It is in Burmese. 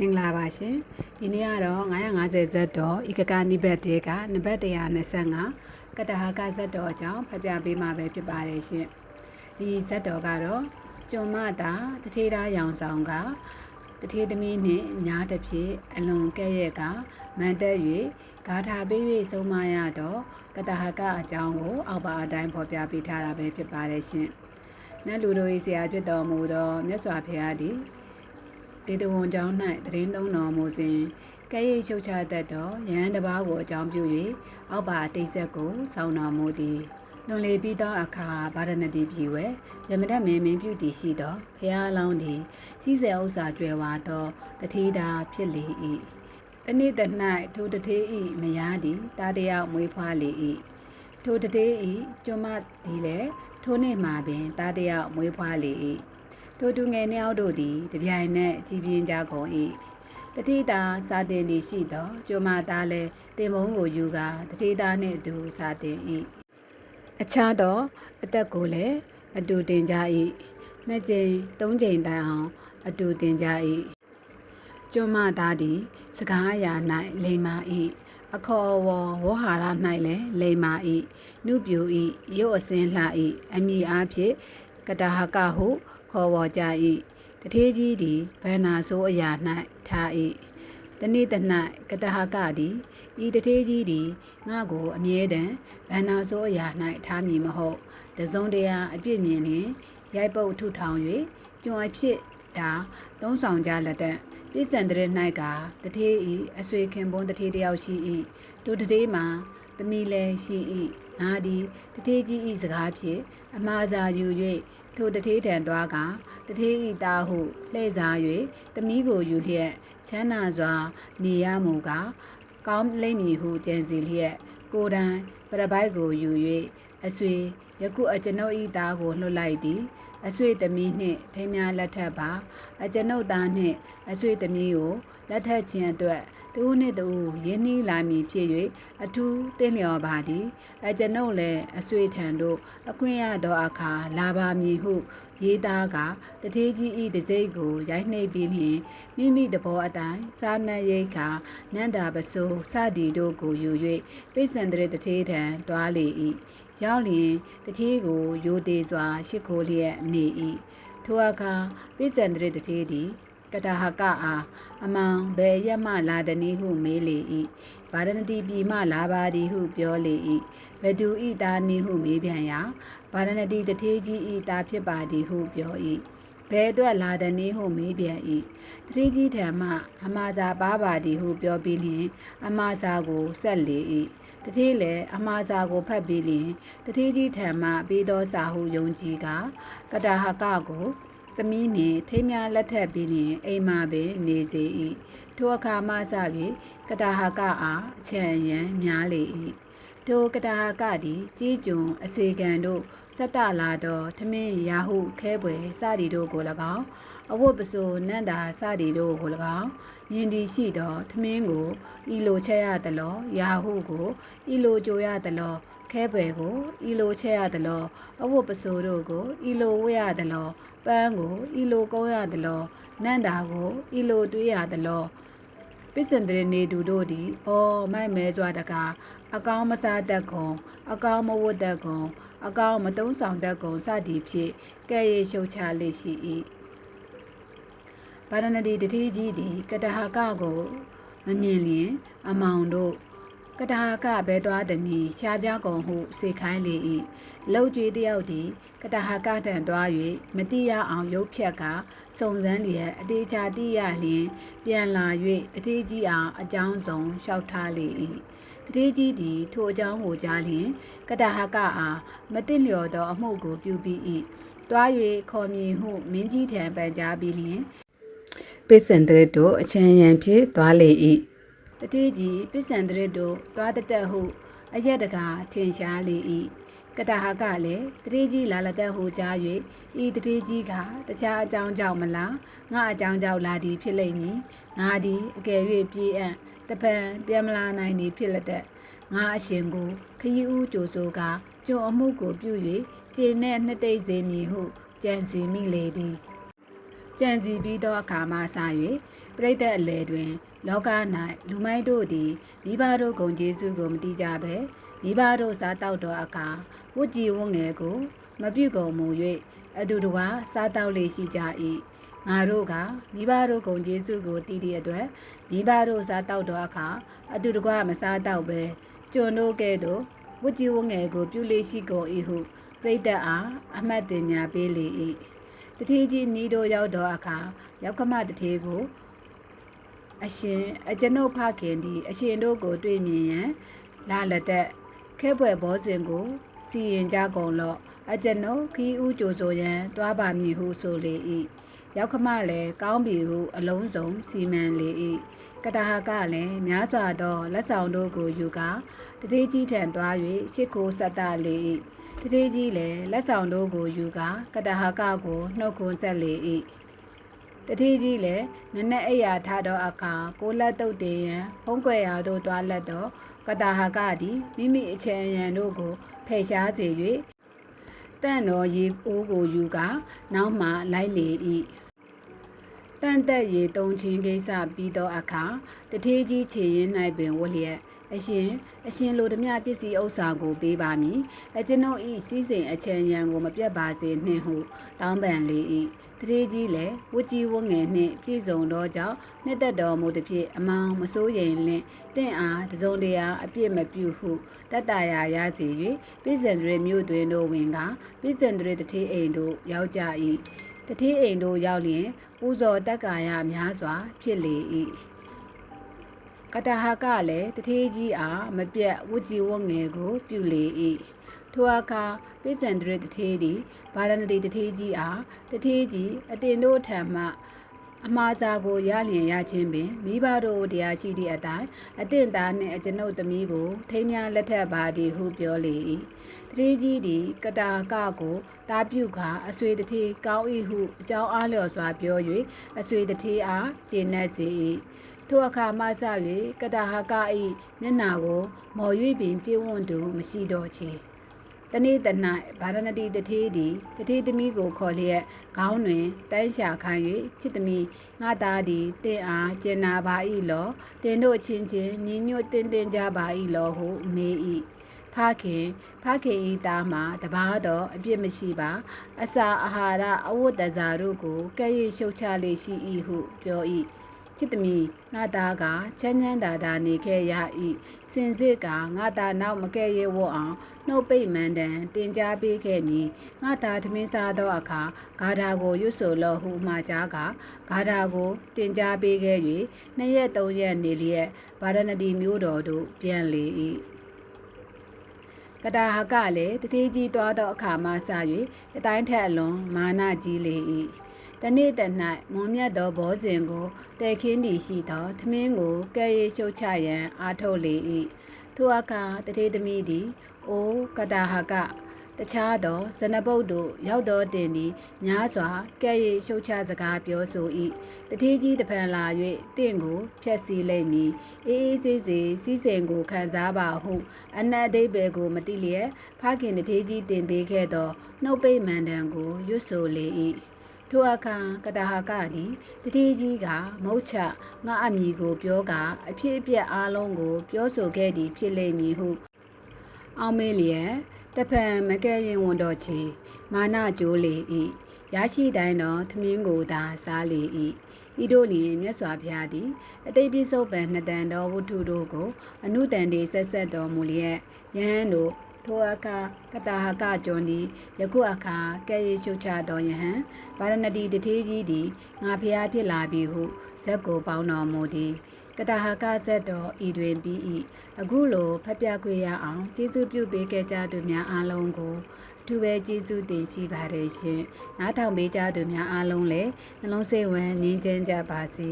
မင်္ဂလာပါရှင်ဒီနေ့ကတော့950ဇက်တော်ဤကကနိဘတ်တေကနံပါတ်125ကတဟာကဇက်တော်အကြောင်းဖတ်ပြပေးမှာပဲဖြစ်ပါတယ်ရှင်ဒီဇက်တော်ကတော့ကျွမ်းမတာတထေးသားရောင်ဆောင်ကတထေးသမီးနှင့်ညားတစ်ဖြစ်အလွန်ကဲ့ရဲ့ကမန်တက်၍ဂါထာပေး၍ဆုံးမရတော့ကတဟာကအကြောင်းကိုအောက်ပါအတိုင်းဖော်ပြပေးထားတာပဲဖြစ်ပါတယ်ရှင်နတ်လူတို့၏ဆရာဖြစ်တော်မူသောမြတ်စွာဘုရားသည် စေတဝန်ကျောင်း၌တရင်သုံးတော်မူစဉ်ကဲ့ရဲ့ရှုတ်ချတတ်သောယဟန်တစ်ပါးကိုအကြောင်းပြု၍အောက်ပါအတိတ်ဆက်ကိုဆောင်းတော်မူသည်လွန်လေပြီးသောအခါဗာရဏတိပြည်ဝဲယမဒတ်မင်းမင်းပြုတည်ရှိသောဘုရားအလောင်းသည်စီးစဲဥစ္စာကျွယ်ဝါသောတထေးတာဖြစ်လေ၏တနေ့တ၌ထိုတထေး၏မယားသည်တာတယောက်မွေးဖွားလေ၏ထိုတထေး၏ကျွမ်းမသည်လည်းထိုနေ့မှာပင်တာတယောက်မွေးဖွားလေ၏ ထိုသူငယ်နှစ်ယောက်တို့သည်တပြိုင်နက်ကြည်ပြင်းကြကုန်၏တတိတာစာတင်သည်ရှိသောကျွမ်းမသားလည်းတင်မုံကိုယူကာတတိတာနှင့်အတူစာတင်၏အခြားသောအသက်ကိုလည်းအတူတင်ကြ၏နှစ်ကြိမ်သုံးကြိမ်တိုင်အောင် အတူတင်ကြ၏ကျွမ်းမသားသည် စကားအရာ၌လိမ္မာ၏အခေါ်အဝေါ်ဝေါဟာရ၌လည်းလိမ္မာ၏နုပြူ၏ရုပ်အစင်းလှ၏အမိအားဖြင့်ကတဟကဟု ခေါ်ဝေါ်ကြ၏တထေးကြီးသည်ဗန္နာဆိုးအရာ၌ထား၏တနေ့တ၌ကတဟကသည်ဤတထေးကြီးသည်ငါကိုအမြဲတမ်းဗန္နာဆိုးအရာ၌ထားမည်မဟုတ်တစုံတရာအပြစ်မြင်လျင်ရိုက်ပုတ်ထုထောင်၍ကျွန်အဖြစ်ဒါသုံးဆောင်ကြလက်တံပြည့်စံတဲ့၌ကတထေးဤအဆွေခင်ပွန်းတထေးတယောက်ရှိ၏တို့တထေးမှာသမီးလည်းရှိ၏ငါသည်တထေးကြီးဤစကားဖြင့်အမှားစာယူ၍ ထိုတထေးထံသွားကတထေးဤသားဟုလှည့်စား၍သမီးကိုယူလျက်ချမ်းသာစွာ နေရမူကကောင်းလိမ့်မည်ဟုကြံစီလျက်ကိုယ်တိုင်ပရပိုက်ကိုယူ၍အဆွေယခုအကျွန်ုပ်ဤသားကိုလွှတ်လိုက်သည်အဆွေသမီးနှင့်ထိမ်းများလက်ထပ်ပါအကျွန်ုပ်သားနှင့်အဆွေသမီးကို လက်ထပ်ခြင်းအတွက်သူနှင့်သူရင်းနှီးလာမည်ဖြစ်၍အထူးသင့်လျော်ပါသည်အကျွန်ုပ်လည်းအဆွေထံသို့အခွင့်ရသောအခါလာပါမည်ဟု ရေးသားကတထေးကြီးဤတစိမ့်ကိုရိုက်နှိပ်ပြီးလျှင်မိမိတဘောအတိုင်းစာနတ်ရိတ်ခါနန္တာပစိုးစသည်တို့ကိုယူ၍ပိစံတရတထေးထံတွားလေ၏ရောက်လျင်တထေးကိုယိုသေးစွာ ရှ िख ိုးလျက်နေ၏ထိုအခါပိစံတရတထေးသည် ကတဟကအားအမောင်ဘယ်ရက်မှလာသည်နည်းဟုမေးလေ၏ဗာရဏတိပြည်မှလာပါသည်ဟုပြောလေ၏ဘဒူဤသားနည်းဟုမေးပြန်ရာဗာရဏတိတထေးကြီးဤသားဖြစ်ပါသည်ဟုပြော၏ဘယ်အတွက်လာသည်နည်းဟုမေးပြန်၏တထေးကြီးထံမှအမာစာပါပါသည်ဟုပြောပြီးလျှင်အမာစာကိုဆက်လေ၏တထေးလည်းအမှားစာကိုဖတ်ပြီးလျင်တထေးကြီးထံမှပေးသောစာဟုယုံကြည်ကကတဟကကို သမီးနှင့်ထိမ်းများလက်ထပ်ပြီးလျင်အိမ်မှာပင်နေစေ၏ထိုအခါမှစ၍ကတဟကအားအချံရန်များလေ၏ထိုကတဟကသည်ကြီးကျုံအစေခံတို့ စက်တလာသောထမင်းရာဟုခဲပွဲစသည်တို့ကို၎င်းအဝတ်ပစိုးနန္တာစသည်တို့ကို၎င်းမြင်သည်ရှိသောထမင်းကိုဤလိုချက်ရသလောရာဟုကိုဤလိုကြိုရသလောခဲပွဲကိုဤလိုချက်ရသလောအဝတ်ပစိုးတို့ကိုဤလိုဝတ်ရသလောပန်းကိုဤလိုကုန်းရသလောနန္တာကိုဤလိုတွေးရသလော ပစ္စံတရနေသူတို့သည်အော်မိုက်မဲစွာတကားအကောင်းမစားတတ်ကုန်အကောင်းမဝတ်တတ်ကုန်အကောင်းမတုံးဆောင်တတ်ကုန်စသည်ဖြင့်ကဲ့ရဲ့ရှုတ်ချလေရှိ၏ဗာရဏတိတတိကြီးသည်ကတဟကကိုမမြင်လျင် အမောင်တို့ ကတာကဘဲသွားသည်နီရှားကြကုန်ဟုစေခိုင်းလေ၏လှုပ်ကြွေးတယောက်သည်ကတာဟာကတန်သွား၍မတိရအောင်ရုပ်ဖြတ်ကစုံစမ်းလျက်အသေးချာတိရလျင် ပြန်လာ၍တတိကြီးအောင်အကြောင်းစုံလျှောက်ထားလေ၏တတိကြီးသည်ထိုအကြောင်းကိုကြားလျင်ကတာဟာကအားမသိလျော်သောအမှုကိုပြုပြီး၏တွား၍ခေါ်မြည်ဟုမင်းကြီးထံပန်ကြားပြီးလျင်ပိစံတရတို့အချမ်းရံဖြင့်တွားလေ၏ တတိကြီးပိစံတရတို့တွားတတက်ဟုအရက်တကာထင်ရှားလေ၏ကတဟာကလည်းတတိကြီးလာလတက်ဟုကြား၍ဤတတိကြီးကတခြားအကြောင်းကြောင့်မလားငါအကြောင်းကြောင့်လာသည်ဖြစ်လိမ့်မည်ငါသည်အကယ်၍ပြေးအံ့တပံပြန်မလာနိုင်သည်ဖြစ်လက်တဲ့ငါအရှင်ကိုခရီးဦးကြိုဆိုကကြုံအမှုကိုပြု၍ကျင်းနဲ့နှစ်သိမ့်စေမည်ဟုကြံစီမိလေသည်ကြံစီပြီးသောအခါမှစ၍ပရိသတ်အလယ်တွင် လောက၌လူမိုက်တို့သည်မိဘတို့ဂုံကျေးဇူးကိုမတိကြဘဲမိဘတို့စားတောက်သောအခါဝတ်ကြည်ဝတ်ငယ်ကို မပြုကုန်မူ၍အတူတကွာစားတောက်လေရှိကြ၏ငါတို့ကမိဘတို့ဂုံကျေးဇူးကိုတည်သည့်အတွက်မိဘတို့စားတောက်သောအခါအတူတကွမစားတောက်ဘဲကျွန်တို့ကဲ့သို့ဝတ်ကြည်ဝတ်ငယ်ကို ပြုလေရှိကုန်၏ဟုပရိသတ်အားအမှတ်တင်ညာပေးလေ၏တတိကြီးနီးတို့ရောက်သောအခါရောက်ခမတထေကို အရှင်အကျွန်ုပ်ဖခင်သည် အရှင်တို့ကို တွေ့မြင်ရန်လာလက်သက်ခဲပွဲဘောစဉ်ကို စီရင်ကြကုန်လော့အကျွန်ုပ်ခီးဦးကြိုဆိုရန်တွားပါမည်ဟုဆိုလေ၏ရောက်ခမလည်းကောင်းပြီဟုအလုံးစုံစီမံလေ၏ကတဟာကလည်းများစွာသောလက်ဆောင်တို့ကိုယူကာတတိကြီးထံတွား၍ရှ िख ိုးဆက်တလေ၏တတိကြီးလည်းလက်ဆောင်တို့ကိုယူကာကတဟာကကိုနှုတ်ခွန်းဆက်လေ၏ တတိကြီးလည်းနက်နက်အိယာထသောအခါကိုလက်တုတ်တင်ရန်ဖုံးကွယ်ရာသို့တွားလက်သောကတဟာကသည်မိမိအချံရန်တို့ကိုဖယ်ရှားစေ၍တန့်တော်ရေအိုးကိုယူကာနောက်မှလိုက်လေ၏တန့်တက်ရေတုံချင်းကိစ္စပြီးသောအခါတထေးကြီးခြေရင်၌ပင်ဝလျက် အရှင်အရှင်လိုဓမြပစ္စည်းဥစ္စာကိုပေးပါမည်အကျွန်ုပ်ဤစည်းစိမ်အချံရန်ကိုမပြတ်ပါစေနှင့်ဟုတောင်းပန်လေ၏တထေးကြီးလည်းဝကြီးဝငယ်နှင့်ပြည့်စုံသောကြောင့်နှစ်သက်တော်မူသည်ဖြင့်အမောင်မစိုးရိမ်လင့်တင့်အားတစုံတရာအပြစ်မပြုဟုတတ္တရာရစေ၍ပြည်စံတွေမြို့တွင်တို့ဝင်ကပြည်စံတွေတထေးအိမ်တို့ရောက်ကြ၏တထေးအိမ်တို့ရောက်လျင်ပူဇော်တက်ကာယများစွာဖြစ်လေ၏ ကတဟာကလည်းတထေးကြီးအားမပြတ်ဝကြည်ဝငယ်ကို ပြုလေ၏ထိုအခါပိစံဒရတထေးသည်ဗာရဏတိတထေးကြီးအားတထေးကြီးအတင်တို့ထံမှအမှားစားကိုရလျင်ရခြင်းပင်မိဘတို့တရားရှိသည့်အတိုင်းအတင့်သားနှင့်အကျွန်ုပ်သမီးကိုထိမ်းများလက်ထပ်ပါသည်ဟုပြောလေ၏တထေးကြီးသည်ကတာကကိုတာပြုခါအဆွေတထေးကောင်း၏ဟုအကြောင်းအားလျော်စွာပြော၍အဆွေတထေးအားကျေနပ်စေ၏ ထိုအခါမှစ၍ကတာဟက၏မျက်နာကို မော်၍ပင်ကြည်ဝွန်သူမရှိတော့ချေတနေ့တ၌ဗာရဏတိတထေးသည်တထေးသမီးကိုခေါ်လျက်ခေါင်းတွင်တန်းရှာခံ၍ချစ်သမီးငါသားသည်တင့်အားကျင်နာပါ၏လောတင်တို့ချင်းချင်းညီညွတ်တင်တင်ကြပါ၏လောဟုမေး၏ဖခင်ဖခင်ဤသားမှာတပားတော့အပြစ်မရှိပါ အစာအာဟာရအဝတ်တစားတို့ကိုကဲ့ရဲ့ရှုတ်ချလေရှိ၏ဟုပြော၏ ချစ်သမီးငါသားကချမ်းချမ်းသာသာနေခဲ့ရ၏စင်စစ်ကငါသားနောက်မကဲ့ရဲ့ဝတ်အောင်နှုတ်ပိတ်မှန်တန်တင် जा ပေးခဲ့မည်ငါသားသမင်းစားသောအခါဂါထာကိုရွတ်ဆိုလော့ဟုမှာကြားကဂါထာကိုတင် जा ပေးခဲ့၍နှစ်ရက်သုံးရက်နေလျက်ဗာရဏတိမျိုးတော်တို့ပြန်လေ၏ကတာဟကလည်းတတိကြီးတွားသောအခါမှစ၍အတိုင်းထက်အလွန်မာနကြီးလေ၏ တနေ့တ၌မွန်မြတ်သောဘောဇင်ကိုတဲခင်းတီရှိသောသမင်းကိုကဲ့ရဲ့ရှုတ်ချရန်အားထုတ်လေ၏ထိုအခါတထေသမီးသည်အိုကတာဟကတခြားသောဇနပုတ်တို့ရောက်တော်တင်သည်များစွာကဲ့ရဲ့ရှုတ်ချစကားပြောဆို၏တတိကြီးတဖန်လာ၍တင့်ကိုဖျက်ဆီးလိမ့်မည်အေးအေးဆေးဆေးစီးစိမ်ကိုခံစားပါဟု အနတ်အဓိပ္ပာယ်ကိုမသိလျက်ဖခင်တတိကြီးတင်ပေးခဲ့သောနှုတ်ပိတ်မှန်တံကိုရွတ်ဆိုလေ၏ ထိုအခါကတဟာကသည်တတိကြီးကမုတ်ချငါအမည်ကိုပြောကအဖြစ်အပျက်အားလုံးကို ပြောဆိုခဲ့သည်ဖြစ်လိမ့်မည်ဟု အောင်မေးလျက်တဖန်မကဲရင်ဝန်တော်ချီမာနကြိုးလေ၏ရရှိတိုင်းသောသမင်းကိုသာစားလေ၏ဤတို့လျင်မြတ်စွာဘုရားသည်အတိတ်ပြစ္ဆုတ်ပံနှစ်တန်သောဝတ္ထုတို့ကို အနုတန်တေဆက်ဆက်တော်မူလျက်ယဟန်တို့ ထိုအခါကတာဟကကျွန်းသည်ယခုအခါကဲ့ရဲ့ရှုချသောယဟန်ဗာရဏတိတထေးကြီးသည်ငါဖျားဖြစ်လာပြီဟုဇက်ကိုပေါင်းတော်မူသည်ကတာဟာကဇက်တော်ဤတွင်ပြီး၏အခုလိုဖတ်ပြခွေရအောင်ကျေးဇူးပြုပေးခဲ့ကြသူများအားလုံးကိုသူပဲကျေးဇူးတင်ရှိပါတယ်ရှင်နားထောင်ပေးကြသူများအားလုံးလည်းနှလုံးစိတ်ဝမ်းငြိမ်းချမ်းကြပါစေ